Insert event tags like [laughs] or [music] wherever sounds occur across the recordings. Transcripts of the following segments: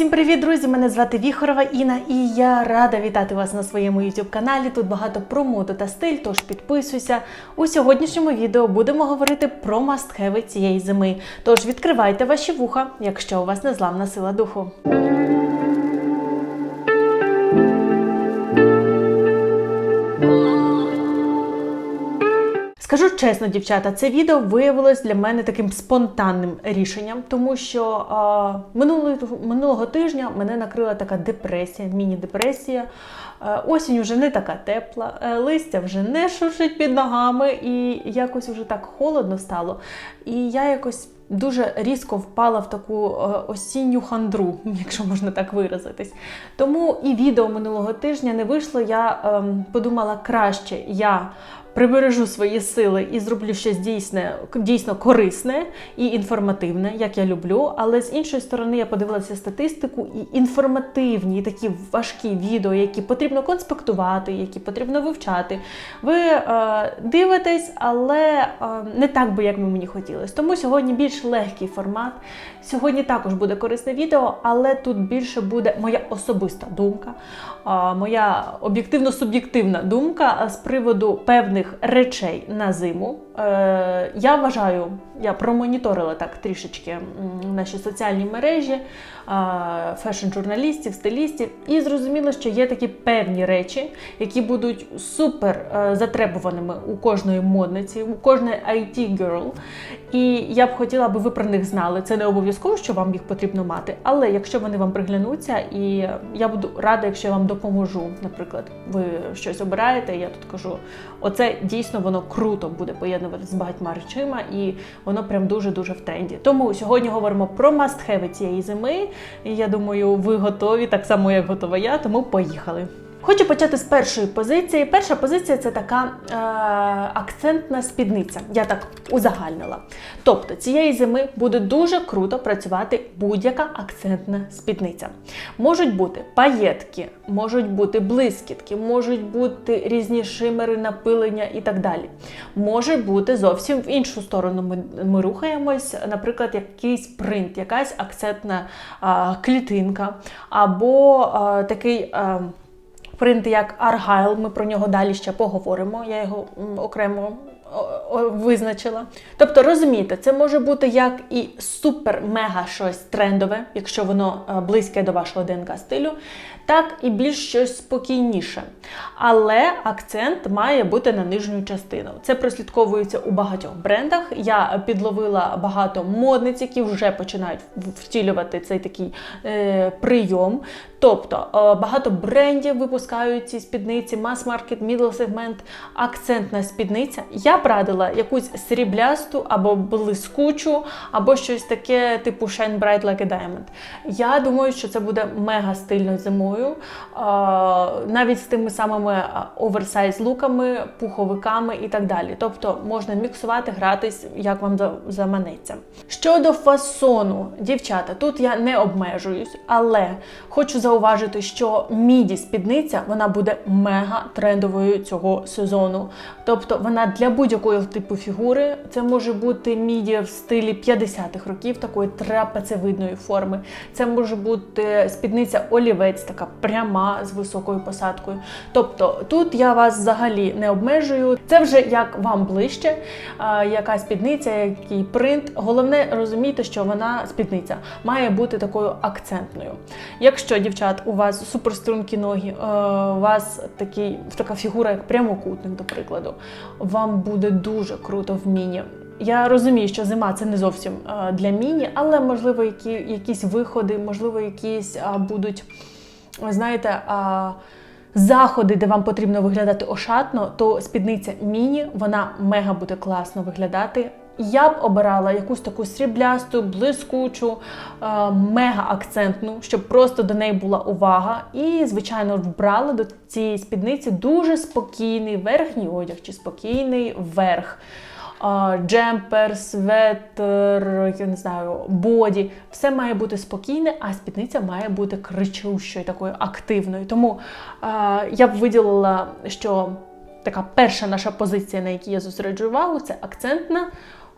Всім привіт, друзі! Мене звати Віхорова Інна, і я рада вітати вас на своєму youtube каналі. Тут багато про моду та стиль, тож підписуйся. У сьогоднішньому відео будемо говорити про мастхеви цієї зими. Тож відкривайте ваші вуха, якщо у вас незламна сила духу. Скажу чесно, дівчата, це відео виявилось для мене таким спонтанним рішенням, тому що а, минулого, минулого тижня мене накрила така депресія, міні-депресія. Осінь вже не така тепла, е, листя вже не шуршить під ногами, і якось вже так холодно стало. І я якось дуже різко впала в таку е, осінню хандру, [laughs] якщо можна так виразитись. Тому і відео минулого тижня не вийшло. Я ем, подумала краще я прибережу свої сили і зроблю щось дійсне, дійсно корисне і інформативне, як я люблю. Але з іншої сторони, я подивилася статистику і інформативні, і такі важкі відео, які потрібно конспектувати, які потрібно вивчати. Ви е, дивитесь, але е, не так би, як би мені хотілося. Тому сьогодні більш легкий формат. Сьогодні також буде корисне відео, але тут більше буде моя особиста думка, моя об'єктивно-суб'єктивна думка з приводу певних речей на зиму. Е, я вважаю, я промоніторила так трішечки наші соціальні мережі, е, фешн-журналістів, стилістів, і зрозуміла, що є такі певні речі, які будуть супер е, затребуваними у кожної модниці, у кожної IT girl. І я б хотіла, аби ви про них знали. Це не обов'язково, що вам їх потрібно мати, але якщо вони вам приглянуться, і я буду рада, якщо я вам допоможу. Наприклад, ви щось обираєте, я тут кажу, оце дійсно воно круто буде поєднувати з багатьма речима, і воно прям дуже-дуже в тренді. Тому сьогодні говоримо про мастхеви цієї зими. І я думаю, ви готові, так само як готова я, тому поїхали. Хочу почати з першої позиції. Перша позиція це така е, акцентна спідниця. Я так узагальнила. Тобто цієї зими буде дуже круто працювати будь-яка акцентна спідниця. Можуть бути паєтки, можуть бути блискітки, можуть бути різні шимери, напилення і так далі. Може бути зовсім в іншу сторону. Ми, ми рухаємось, наприклад, якийсь принт, якась акцентна а, клітинка, або а, такий. А, принт як Аргайл, ми про нього далі ще поговоримо. Я його окремо визначила. Тобто, розумієте, це може бути як і супер-мега щось трендове, якщо воно е, близьке до вашого ДНК стилю, так і більш щось спокійніше. Але акцент має бути на нижню частину. Це прослідковується у багатьох брендах. Я підловила багато модниць, які вже починають втілювати цей такий е, прийом. Тобто е, багато брендів випускають ці спідниці, мас-маркет, мідл сегмент, акцентна спідниця. Я б радила якусь сріблясту або блискучу, або щось таке, типу Shine Bright Like a Diamond. Я думаю, що це буде мега стильно зимою, навіть з тими самими оверсайз луками, пуховиками і так далі. Тобто можна міксувати, гратись, як вам заманеться. Щодо фасону, дівчата, тут я не обмежуюсь, але хочу зауважити, що міді спідниця вона буде мега трендовою цього сезону. Тобто вона для будь-якої типу фігури, це може бути міді в стилі 50-х років, такої трапецевидної форми. Це може бути спідниця олівець, така пряма з високою посадкою. Тобто тут я вас взагалі не обмежую. Це вже як вам ближче, яка спідниця, який принт. Головне розумійте, що вона спідниця має бути такою акцентною. Якщо, дівчат, у вас суперстрункі ноги, е, у вас такий, така фігура, як прямокутник, до прикладу, вам буде дуже круто в міні. Я розумію, що зима це не зовсім е, для міні, але можливо, які, якісь виходи, можливо, якісь а, будуть, знаєте, а, заходи, де вам потрібно виглядати ошатно, то спідниця міні, вона мега буде класно виглядати. Я б обирала якусь таку сріблясту, блискучу, е, мега акцентну, щоб просто до неї була увага. І, звичайно, вбрала до цієї спідниці дуже спокійний верхній одяг чи спокійний верх. Е, Джемпер, светр, я не знаю, боді. Все має бути спокійне, а спідниця має бути кричущою, такою активною. Тому е, я б виділила, що така перша наша позиція, на якій я зосереджую увагу, це акцентна,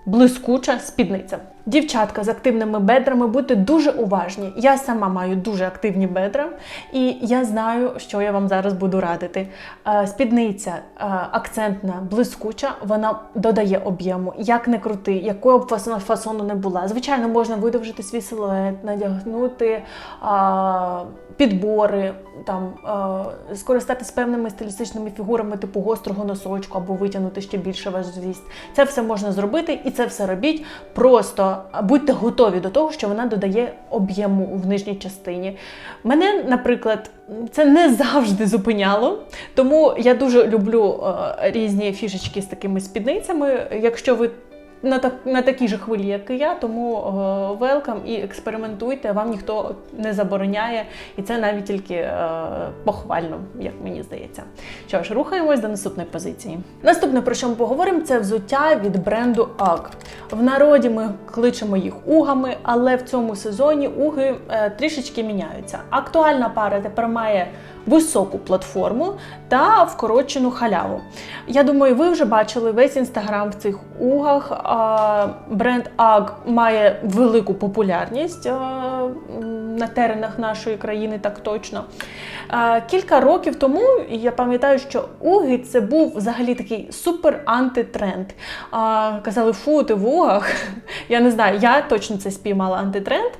блискуча спідниця. Дівчатка з активними бедрами, будьте дуже уважні. Я сама маю дуже активні бедра, і я знаю, що я вам зараз буду радити. Е, Спідниця е, акцентна, блискуча, вона додає об'єму. Як не крути, якого б фасону не була. Звичайно, можна видовжити свій силует, надягнути підбори, там скористатись певними стилістичними фігурами, типу гострого носочку або витягнути ще більше ваш зріст. Це все можна зробити, і це все робіть. Просто будьте готові до того, що вона додає об'єму в нижній частині. Мене, наприклад, це не завжди зупиняло, тому я дуже люблю е, різні фішечки з такими спідницями. Якщо ви на, так, на такій же хвилі, як і я, тому велкам і експериментуйте, вам ніхто не забороняє, і це навіть тільки е, похвально, як мені здається. Що ж, рухаємось до наступної позиції. Наступне, про що ми поговоримо, це взуття від бренду UGG. В народі ми кличемо їх угами, але в цьому сезоні уги е, трішечки міняються. Актуальна пара тепер має високу платформу та вкорочену халяву. Я думаю, ви вже бачили весь інстаграм в цих угах. Бренд UGG має велику популярність на теренах нашої країни, так точно. Кілька років тому я пам'ятаю, що уги це був взагалі такий супер антитренд. Казали, фу, ти в угах. [laughs] Я не знаю, я точно це спіймала антитренд.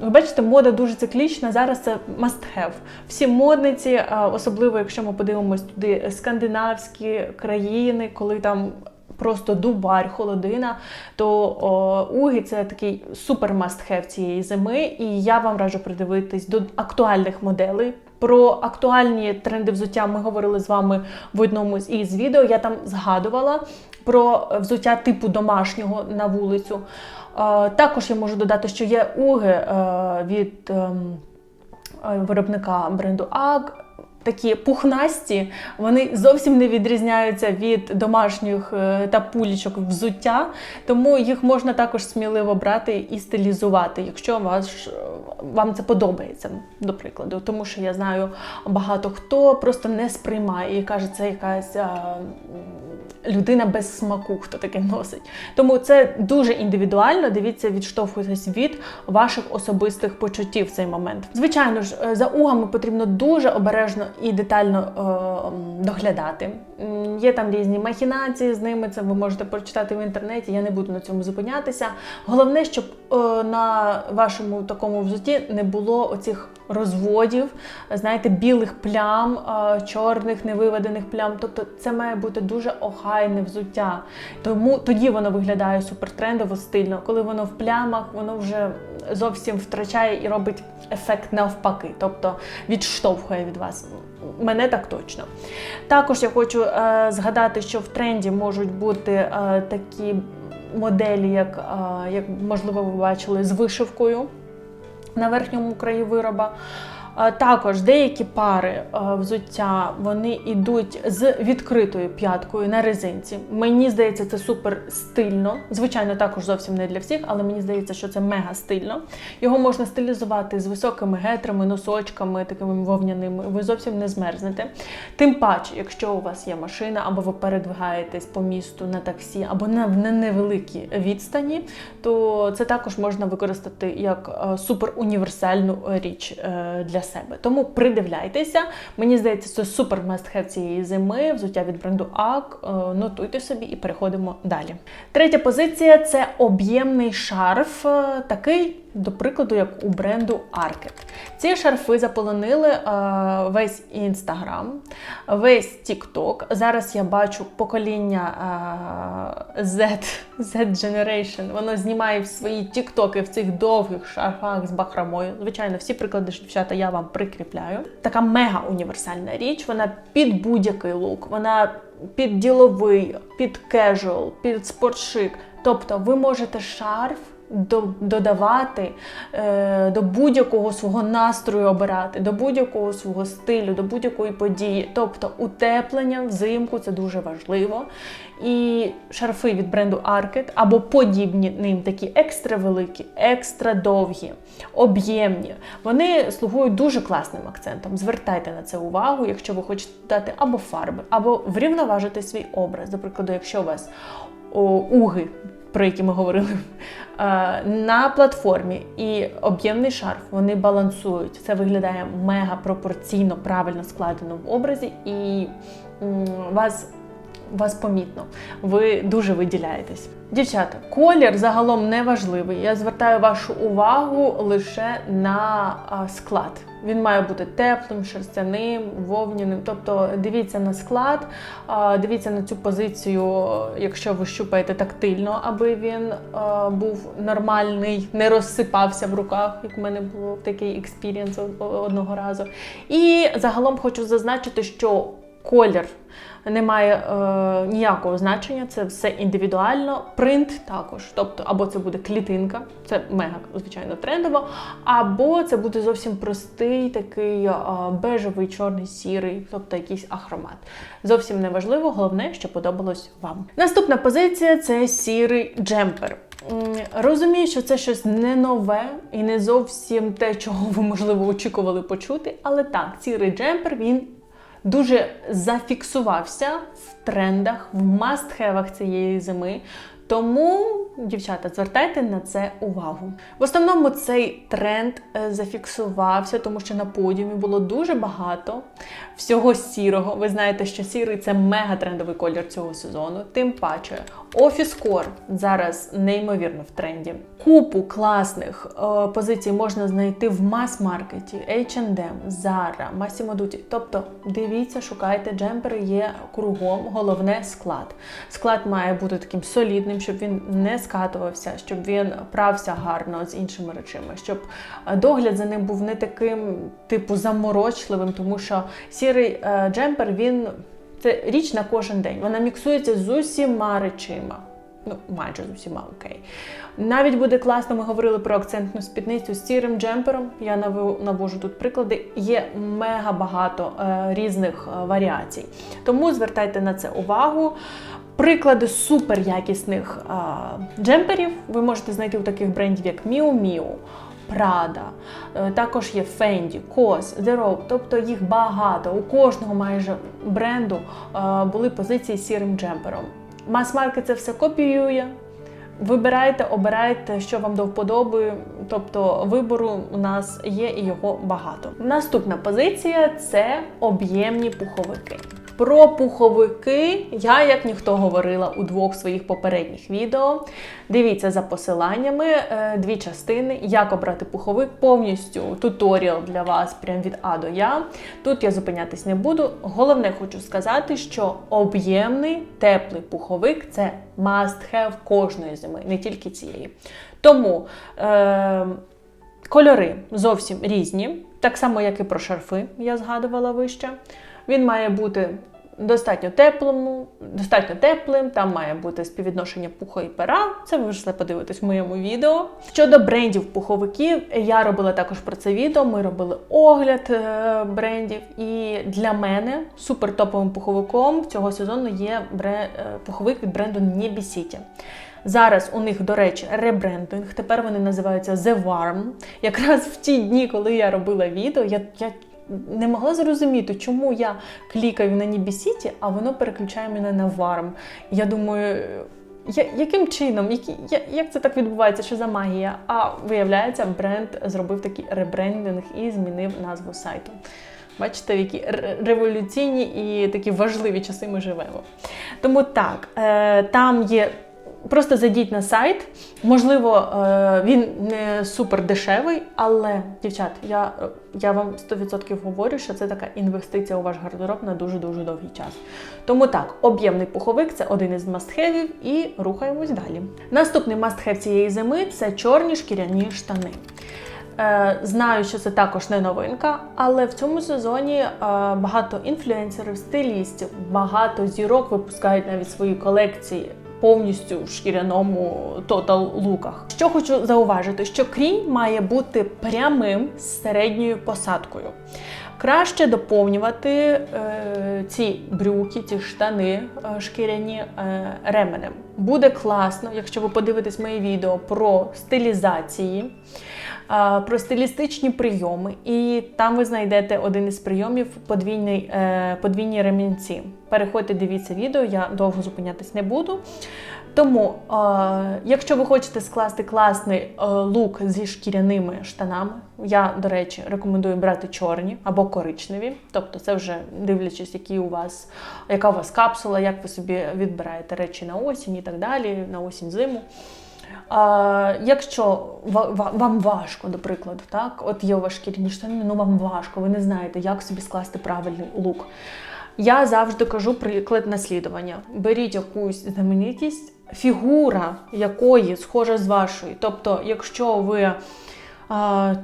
Ви бачите, мода дуже циклічна. Зараз це must have. Всі модниці, особливо якщо ми подивимось туди скандинавські країни, коли там. Просто дубар, холодина, то о, уги це такий супер have цієї зими. І я вам раджу придивитись до актуальних моделей. Про актуальні тренди взуття ми говорили з вами в одному із відео. Я там згадувала про взуття типу домашнього на вулицю. Е, Також я можу додати, що є уги е, від ем, е, виробника бренду UGG, Такі пухнасті, вони зовсім не відрізняються від домашніх е, та пулічок взуття, тому їх можна також сміливо брати і стилізувати, якщо ваш, е, вам це подобається, до прикладу. Тому що я знаю багато хто просто не сприймає і каже, це якась а, людина без смаку, хто таке носить. Тому це дуже індивідуально. Дивіться, відштовхуйтесь від ваших особистих почуттів в цей момент. Звичайно ж, е, за угами потрібно дуже обережно і детально е, доглядати. Є там різні махінації з ними. Це ви можете прочитати в інтернеті. Я не буду на цьому зупинятися. Головне, щоб е, на вашому такому взутті не було оцих розводів, знаєте, білих плям, е, чорних невиведених плям. Тобто це має бути дуже охайне взуття. Тому тоді воно виглядає супертрендово стильно. Коли воно в плямах, воно вже зовсім втрачає і робить ефект навпаки, тобто відштовхує від вас. Мене так точно. Також я хочу згадати, що в тренді можуть бути е, такі моделі, як, е, як можливо ви бачили, з вишивкою на верхньому краї вироба. Е, Також деякі пари е, взуття вони йдуть з відкритою п'яткою на резинці. Мені здається, це супер стильно. Звичайно, також зовсім не для всіх, але мені здається, що це мега стильно. Його можна стилізувати з високими гетрами, носочками, такими вовняними. Ви зовсім не змерзнете. Тим паче, якщо у вас є машина, або ви передвигаєтесь по місту на таксі, або на невеликій відстані, то це також можна використати як е, супер універсальну річ е, для себе. Тому придивляйтеся. Мені здається, це супер мастхев цієї зими. Взуття від бренду UGG. Е, Нотуйте собі і переходимо далі. Третя позиція це об'ємний шарф, е, такий. До прикладу, як у бренду Arket. Ці шарфи заполонили е, весь інстаграм, весь TikTok. Зараз я бачу покоління е, Z, Z Generation. Воно знімає свої тіктоки в цих довгих шарфах з бахромою. Звичайно, всі приклади дівчата я вам прикріпляю. Така мега універсальна річ. Вона під будь-який лук, вона під діловий, під кежуал, під спортшик. Тобто ви можете шарф додавати е, до будь-якого свого настрою обирати, до будь-якого свого стилю, до будь-якої події. Тобто утеплення взимку це дуже важливо. І шарфи від бренду Arket або подібні ним такі екстра великі, екстра довгі, об'ємні. Вони слугують дуже класним акцентом. Звертайте на це увагу, якщо ви хочете дати або фарби, або врівноважити свій образ. До прикладу, якщо у вас уги про які ми говорили, е, на платформі і об'ємний шарф вони балансують. Це виглядає мега пропорційно правильно складено в образі, і вас вас помітно, ви дуже виділяєтесь. Дівчата, колір загалом не важливий. Я звертаю вашу увагу лише на склад. Він має бути теплим, шерстяним, вовняним. Тобто дивіться на склад, дивіться на цю позицію, якщо ви щупаєте тактильно, аби він був нормальний, не розсипався в руках, як у мене було такий експірієнс одного разу. І загалом хочу зазначити, що колір не має е, ніякого значення, це все індивідуально. Принт також. Тобто, або це буде клітинка, це мега, звичайно, трендово, або це буде зовсім простий, такий е, бежевий, чорний, сірий, тобто якийсь ахромат. Зовсім не важливо, головне, що подобалось вам. Наступна позиція це сірий джемпер. Розумію, що це щось не нове і не зовсім те, чого ви, можливо, очікували почути, але так, сірий джемпер він дуже зафіксувався в трендах, в мастхевах цієї зими. Тому, дівчата, звертайте на це увагу. В основному цей тренд е, зафіксувався, тому що на подіумі було дуже багато всього сірого. Ви знаєте, що сірий це мега трендовий колір цього сезону. Тим паче, офіс-кор зараз неймовірно в тренді. Купу класних е, позицій можна знайти в мас-маркеті, H&M, Zara, Massimo Dutti. Тобто, дивіться, шукайте джемпери, є кругом, головне склад. Склад має бути таким солідним, щоб він не скатувався, щоб він прався гарно з іншими речами, щоб е, догляд за ним був не таким, типу, заморочливим, тому що сірий е, джемпер він це річ на кожен день. Вона міксується з усіма речима. Ну, майже з усіма окей. Навіть буде класно, ми говорили про акцентну спідницю з сірим джемпером. Я навожу тут приклади. Є мега багато е, різних е, варіацій. Тому звертайте на це увагу. Приклади супер якісних е, джемперів ви можете знайти у таких брендів, як Miu Miu, Prada, е, також є Fendi, COS, The Rope, тобто їх багато. У кожного майже бренду е, були позиції з сірим джемпером. Мас-маркет це все копіює. Вибирайте, обирайте, що вам до вподоби. Тобто вибору у нас є і його багато. Наступна позиція це об'ємні пуховики. Про пуховики я, як ніхто, говорила у двох своїх попередніх відео. Дивіться за посиланнями е, дві частини, як обрати пуховик, повністю туторіал для вас, прям від А до Я. Тут я зупинятись не буду. Головне, хочу сказати, що об'ємний теплий пуховик це must have кожної зими, не тільки цієї. Тому е, кольори зовсім різні, так само, як і про шарфи, я згадувала вище. Він має бути достатньо теплому, достатньо теплим, там має бути співвідношення пуха і пера. Це ви вже все подивитесь в моєму відео. Щодо брендів пуховиків, я робила також про це відео. Ми робили огляд е, брендів. І для мене супер топовим пуховиком цього сезону є е, пуховик від бренду City. Зараз у них, до речі, ребрендинг. Тепер вони називаються The Warm. Якраз в ті дні, коли я робила відео, я, я не могла зрозуміти, чому я клікаю на City, а воно переключає мене на Warm. Я думаю. Я, яким чином? Які, я, як це так відбувається? Що за магія? А виявляється, бренд зробив такий ребрендинг і змінив назву сайту. Бачите, в які революційні і такі важливі часи ми живемо. Тому так, е, там є. Просто зайдіть на сайт. Можливо, е, він не супер дешевий, але, дівчат, я, я вам 100% говорю, що це така інвестиція у ваш гардероб на дуже-дуже довгий час. Тому так, об'ємний пуховик це один із мастхевів і рухаємось далі. Наступний мастхев цієї зими це чорні шкіряні штани. Е, Знаю, що це також не новинка, але в цьому сезоні е, багато інфлюенсерів, стилістів, багато зірок випускають навіть свої колекції повністю в шкіряному тотал луках. Що хочу зауважити, що крій має бути прямим з середньою посадкою. Краще доповнювати е, ці брюки, ці штани е, шкіряні е, ременем. Буде класно, якщо ви подивитесь моє відео про стилізації, про стилістичні прийоми, і там ви знайдете один із прийомів подвійний, е, подвійні ремінці. Переходьте, дивіться відео, я довго зупинятись не буду. Тому, якщо ви хочете скласти класний е, лук зі шкіряними штанами, я, до речі, рекомендую брати чорні або коричневі. Тобто, це вже дивлячись, які у вас, яка у вас капсула, як ви собі відбираєте речі на осінь і так далі, на осінь зиму. А, якщо ва- ва- вам важко, до прикладу, так, от є у вас шкіряні штани, ну вам важко, ви не знаєте, як собі скласти правильний лук. Я завжди кажу приклад наслідування. Беріть якусь знаменитість, фігура якої схожа з вашою. Тобто, якщо ви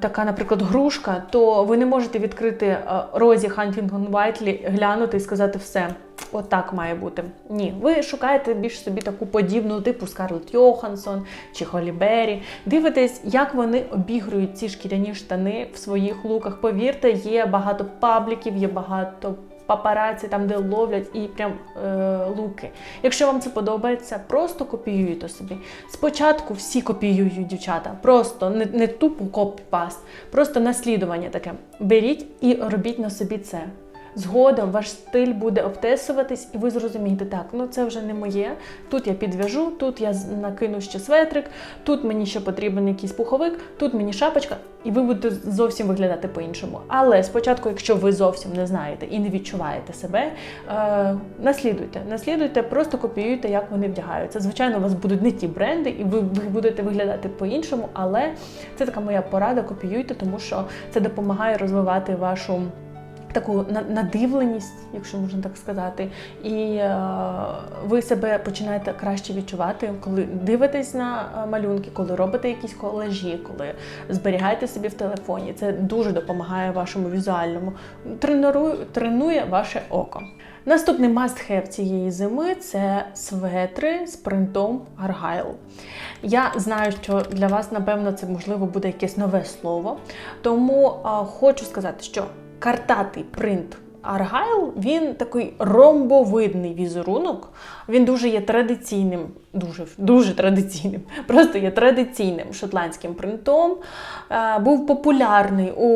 така, наприклад, грушка, то ви не можете відкрити Розі Хантінгтон Вайтлі, глянути і сказати все. От так має бути. Ні, ви шукаєте більш собі таку подібну, типу Скарлетт Йоханссон чи Холі Беррі. Дивитесь, як вони обігрують ці шкіряні штани в своїх луках. Повірте, є багато пабліків, є багато папараці, там де ловлять і прям е, луки. Якщо вам це подобається, просто копіюйте собі. Спочатку всі копіюють дівчата, просто не, не тупо копі-паст, просто наслідування таке. Беріть і робіть на собі це. Згодом ваш стиль буде обтесуватись, і ви зрозумієте, так, ну це вже не моє. Тут я підв'яжу, тут я накину ще светрик, тут мені ще потрібен якийсь пуховик, тут мені шапочка, і ви будете зовсім виглядати по-іншому. Але спочатку, якщо ви зовсім не знаєте і не відчуваєте себе, е, наслідуйте, наслідуйте, просто копіюйте, як вони вдягаються. Звичайно, у вас будуть не ті бренди, і ви, ви будете виглядати по-іншому, але це така моя порада, копіюйте, тому що це допомагає розвивати вашу таку надивленість, якщо можна так сказати, і е, ви себе починаєте краще відчувати, коли дивитесь на е, малюнки, коли робите якісь колажі, коли зберігаєте собі в телефоні. Це дуже допомагає вашому візуальному, тренує, тренує ваше око. Наступний must-have цієї зими це светри з принтом Argyle. Я знаю, що для вас, напевно, це можливо буде якесь нове слово. Тому а, хочу сказати, що картатий принт Аргайл, він такий ромбовидний візерунок. Він дуже є традиційним, дуже, дуже традиційним, [laughs] просто є традиційним шотландським принтом. Е, Був популярний у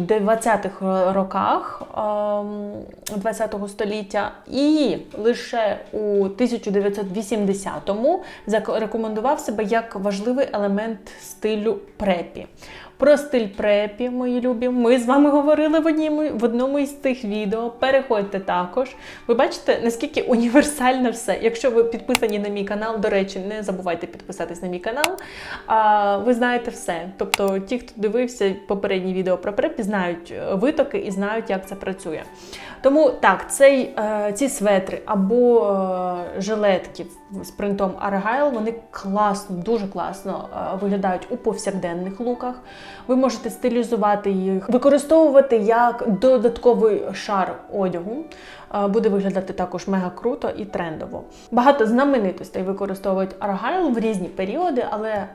20-х роках ем, 20-го століття і лише у 1980-му зарекомендував себе як важливий елемент стилю препі. Про стиль препі, мої любі, ми з вами говорили в одному, в одному із тих відео. Переходьте також. Ви бачите, наскільки універсальне все. Якщо ви підписані на мій канал, до речі, не забувайте підписатись на мій канал. А, ви знаєте все. Тобто, ті, хто дивився попередні відео про препі, знають е, витоки і знають, як це працює. Тому так, цей, е, ці светри або е, жилетки з принтом Argyle, вони класно, дуже класно виглядають у повсякденних луках. Ви можете стилізувати їх, використовувати як додатковий шар одягу. Буде виглядати також мега круто і трендово. Багато знаменитостей використовують аргайл в різні періоди, але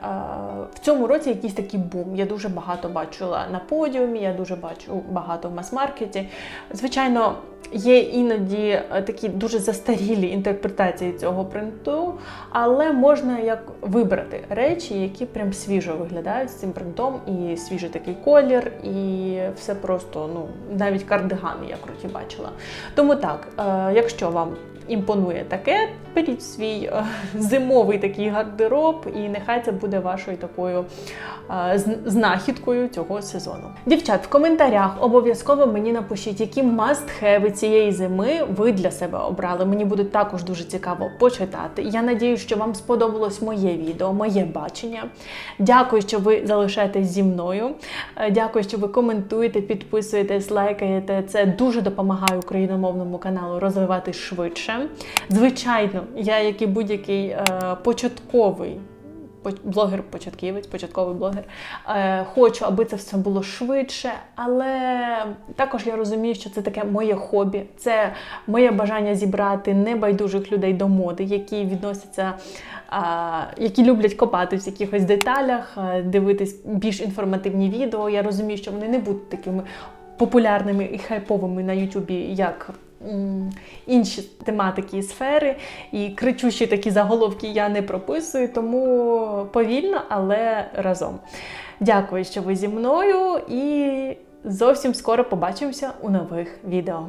в цьому році якийсь такий бум. Я дуже багато бачила на подіумі, я дуже бачу багато в мас-маркеті. Звичайно, є іноді е, такі дуже застарілі інтерпретації цього принту, але можна як вибрати речі, які прям свіжо виглядають з цим принтом, і свіжий такий колір, і все просто, ну навіть кардигани я круті бачила. Тому так, е, якщо вам імпонує таке, беріть свій е, зимовий такий гардероб, і нехай це буде вашою такою знахідкою цього сезону. Дівчат, в коментарях обов'язково мені напишіть, які must-have цієї зими ви для себе обрали. Мені буде також дуже цікаво почитати. Я надію, що вам сподобалось моє відео, моє бачення. Дякую, що ви залишаєтесь зі мною. Е, Дякую, що ви коментуєте, підписуєтесь, лайкаєте. Це дуже допомагає україномовному каналу розвиватись швидше. Звичайно, я, як і будь-який е, початковий поч- блогер-початківець, початковий блогер. Е, хочу, аби це все було швидше, але також я розумію, що це таке моє хобі, це моє бажання зібрати небайдужих людей до моди, які відносяться, які люблять копати в якихось деталях, е, дивитись більш інформативні відео. Я розумію, що вони не будуть такими популярними і хайповими на Ютубі, як інші тематики і сфери, і кричущі такі заголовки я не прописую, тому повільно, але разом. Дякую, що ви зі мною, і зовсім скоро побачимося у нових відео.